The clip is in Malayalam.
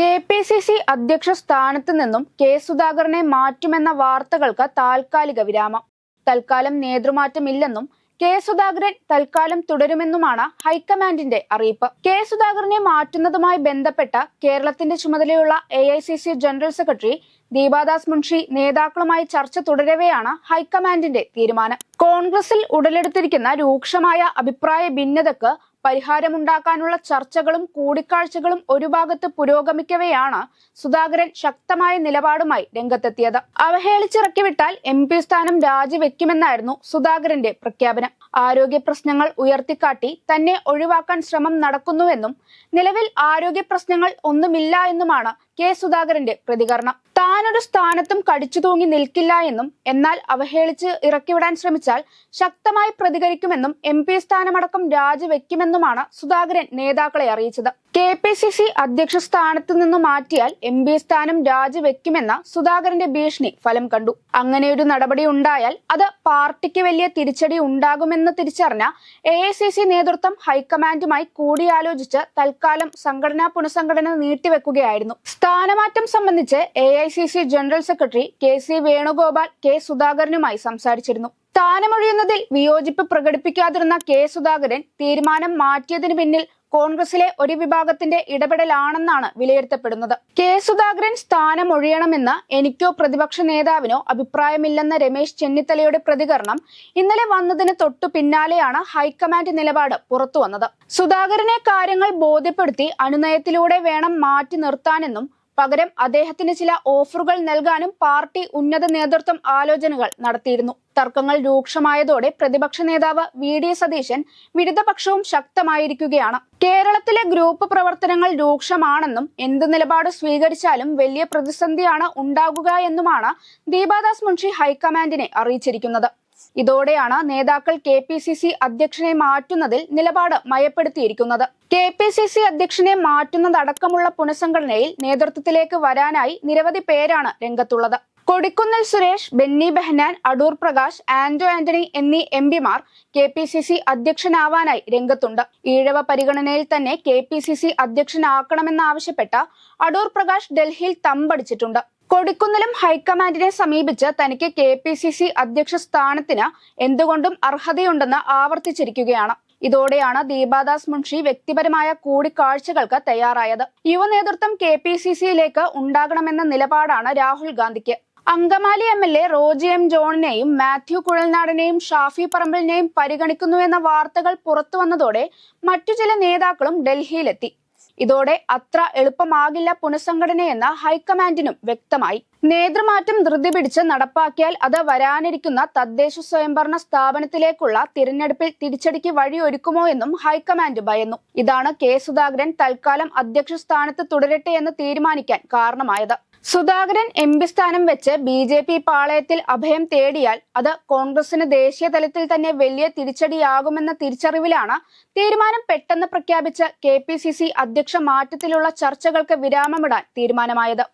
കെ പി സി സി അധ്യക്ഷ സ്ഥാനത്ത് നിന്നും കെ സുധാകരനെ മാറ്റുമെന്ന വാർത്തകൾക്ക് താൽക്കാലിക വിരാമം. തൽക്കാലം നേതൃമാറ്റമില്ലെന്നും കെ സുധാകരൻ തൽക്കാലം തുടരുമെന്നുമാണ് ഹൈക്കമാൻഡിന്റെ അറിയിപ്പ്. കെ സുധാകരനെ മാറ്റുന്നതുമായി ബന്ധപ്പെട്ട കേരളത്തിന്റെ ചുമതലയുള്ള A general secretary Deepa Das Munshi നേതാക്കളുമായി ചർച്ച തുടരവെയാണ് ഹൈക്കമാൻഡിന്റെ തീരുമാനം. കോൺഗ്രസിൽ ഉടലെടുത്തിരിക്കുന്ന രൂക്ഷമായ അഭിപ്രായ ഭിന്നതക്ക് പരിഹാരമുണ്ടാക്കാനുള്ള ചർച്ചകളും കൂടിക്കാഴ്ചകളും ഒരു ഭാഗത്ത് പുരോഗമിക്കവെയാണ് സുധാകരൻ ശക്തമായ നിലപാടുമായി രംഗത്തെത്തിയത്. അവഹേളിച്ചിറക്കിവിട്ടാൽ എം പി സ്ഥാനം രാജിവെക്കുമെന്നായിരുന്നു സുധാകരന്റെ പ്രഖ്യാപനം. ആരോഗ്യ പ്രശ്നങ്ങൾ ഉയർത്തിക്കാട്ടി തന്നെ ഒഴിവാക്കാൻ ശ്രമം നടക്കുന്നുവെന്നും നിലവിൽ ആരോഗ്യ പ്രശ്നങ്ങൾ ഒന്നുമില്ല എന്നുമാണ് കെ സുധാകരന്റെ പ്രതികരണം. താനൊരു സ്ഥാനത്തും കടിച്ചു തൂങ്ങി നിൽക്കില്ല എന്നും എന്നാൽ അവഹേളിച്ച് ഇറക്കിവിടാൻ ശ്രമിച്ചാൽ ശക്തമായി പ്രതികരിക്കുമെന്നും എം പി സ്ഥാനമടക്കം രാജിവെക്കുമെന്നുമാണ് സുധാകരൻ നേതാക്കളെ അറിയിച്ചത്. കെ പി സി സി അധ്യക്ഷ സ്ഥാനത്ത് നിന്ന് മാറ്റിയാൽ എം പി സ്ഥാനം രാജിവെക്കുമെന്ന സുധാകരന്റെ ഭീഷണി ഫലം കണ്ടു. അങ്ങനെയൊരു നടപടി ഉണ്ടായാൽ അത് പാർട്ടിക്ക് വലിയ തിരിച്ചടി ഉണ്ടാകുമെന്ന് തിരിച്ചറിഞ്ഞ എ ഐ സി സി നേതൃത്വം ഹൈക്കമാൻഡുമായി കൂടിയാലോചിച്ച് തൽക്കാലം സംഘടനാ പുനഃസംഘടന നീട്ടിവെക്കുകയായിരുന്നു. സ്ഥാനമാറ്റം സംബന്ധിച്ച് A I C C general secretary K C Venugopal K സുധാകരനുമായി സംസാരിച്ചിരുന്നു. സ്ഥാനമൊഴിയുന്നതിൽ വിയോജിപ്പ് പ്രകടിപ്പിക്കാതിരുന്ന കെ സുധാകരൻ തീരുമാനം മാറ്റിയതിനു പിന്നിൽ കോൺഗ്രസിലെ ഒരു വിഭാഗത്തിന്റെ ഇടപെടലാണെന്നാണ് വിലയിരുത്തപ്പെടുന്നത്. കെ സുധാകരൻ സ്ഥാനമൊഴിയണമെന്ന് എനിക്കോ പ്രതിപക്ഷ നേതാവിനോ അഭിപ്രായമില്ലെന്ന രമേശ് ചെന്നിത്തലയുടെ പ്രതികരണം ഇന്നലെ വന്നതിന് തൊട്ടു പിന്നാലെയാണ് ഹൈക്കമാൻഡ് നിലപാട് പുറത്തുവന്നത്. സുധാകരനെ കാര്യങ്ങൾ ബോധ്യപ്പെടുത്തി അനുനയത്തിലൂടെ വേണം മാറ്റി നിർത്താനെന്നും പകരം അദ്ദേഹത്തിന് ചില ഓഫറുകൾ നൽകാനും പാർട്ടി ഉന്നത നേതൃത്വം ആലോചനകൾ നടത്തിയിരുന്നു. തർക്കങ്ങൾ രൂക്ഷമായതോടെ പ്രതിപക്ഷ നേതാവ് വി ഡി സതീശൻ വിരുദ്ധപക്ഷവും ശക്തമായിരിക്കുകയാണ്. കേരളത്തിലെ ഗ്രൂപ്പ് പ്രവർത്തനങ്ങൾ രൂക്ഷമാണെന്നും എന്ത് നിലപാട് സ്വീകരിച്ചാലും വലിയ പ്രതിസന്ധിയാണ് ഉണ്ടാകുക എന്നുമാണ് ദീപാദാസ് മുൻഷി ഹൈക്കമാൻഡിനെ അറിയിച്ചിരിക്കുന്നത്. ഇതോടെയാണ് നേതാക്കൾ കെ പി സി സി അധ്യക്ഷനെ മാറ്റുന്നതിൽ നിലപാട് മയപ്പെടുത്തിയിരിക്കുന്നത്. കെ പി സി സി അധ്യക്ഷനെ മാറ്റുന്നതടക്കമുള്ള പുനഃസംഘടനയിൽ നേതൃത്വത്തിലേക്ക് വരാനായി നിരവധി പേരാണ് രംഗത്തുള്ളത്. കൊടിക്കുന്നിൽ സുരേഷ് ബെന്നി ബെഹനാൻ അടൂർ പ്രകാശ് ആന്റോ ആന്റണി എന്നീ എം പിമാർ കെ പി സി സി അധ്യക്ഷനാവാനായി രംഗത്തുണ്ട്. ഈഴവ പരിഗണനയിൽ തന്നെ കെ പി സി സി അധ്യക്ഷനാക്കണമെന്നാവശ്യപ്പെട്ട അടൂർ പ്രകാശ് ഡൽഹിയിൽ തമ്പടിച്ചിട്ടുണ്ട്. കൊടിക്കുന്നിലും ഹൈക്കമാൻഡിനെ സമീപിച്ച് തനിക്ക് കെ പി സി സി അധ്യക്ഷ സ്ഥാനത്തിന് എന്തുകൊണ്ടും അർഹതയുണ്ടെന്ന് ആവർത്തിച്ചിരിക്കുകയാണ്. ഇതോടെയാണ് ദീപാദാസ് മുൻഷി വ്യക്തിപരമായ കൂടിക്കാഴ്ചകൾക്ക് തയ്യാറായത്. യുവ നേതൃത്വം കെ പി സി സിയിലേക്ക് ഉണ്ടാകണമെന്ന നിലപാടാണ് രാഹുൽ ഗാന്ധിക്ക്. Angamaly M L A Roji M ജോണിനെയും Mathew കുഴൽനാടിനെയും ഷാഫി പറമ്പലിനെയും പരിഗണിക്കുന്നുവെന്ന വാർത്തകൾ പുറത്തു വന്നതോടെ മറ്റു ചില നേതാക്കളും ഡൽഹിയിലെത്തി. ഇതോടെ അത്ര എളുപ്പമാകില്ല പുനഃസംഘടനയെന്ന ഹൈക്കമാൻഡിനും വ്യക്തമായി. നേതൃമാറ്റം ധൃതി പിടിച്ച് നടപ്പാക്കിയാൽ അത് വരാനിരിക്കുന്ന തദ്ദേശ സ്വയംഭരണ സ്ഥാപനത്തിലേക്കുള്ള തിരഞ്ഞെടുപ്പിൽ തിരിച്ചടിക്ക് വഴിയൊരുക്കുമോ എന്നും ഹൈക്കമാൻഡ് ഭയന്നു. ഇതാണ് കെ സുധാകരൻ തൽക്കാലം അധ്യക്ഷ സ്ഥാനത്ത് തുടരട്ടെ എന്ന് തീരുമാനിക്കാൻ കാരണമായത്. സുധാകരൻ എം പി സ്ഥാനം വെച്ച് ബി ജെ പി പാളയത്തിൽ അഭയം തേടിയാൽ അത് കോൺഗ്രസിന് ദേശീയ തലത്തിൽ തന്നെ വലിയ തിരിച്ചടിയാകുമെന്ന തിരിച്ചറിവിലാണ് തീരുമാനം പെട്ടെന്ന് പ്രഖ്യാപിച്ച കെ പി സി സി അധ്യക്ഷ മാറ്റത്തിലുള്ള ചർച്ചകൾക്ക് വിരാമമിടാൻ തീരുമാനമായത്.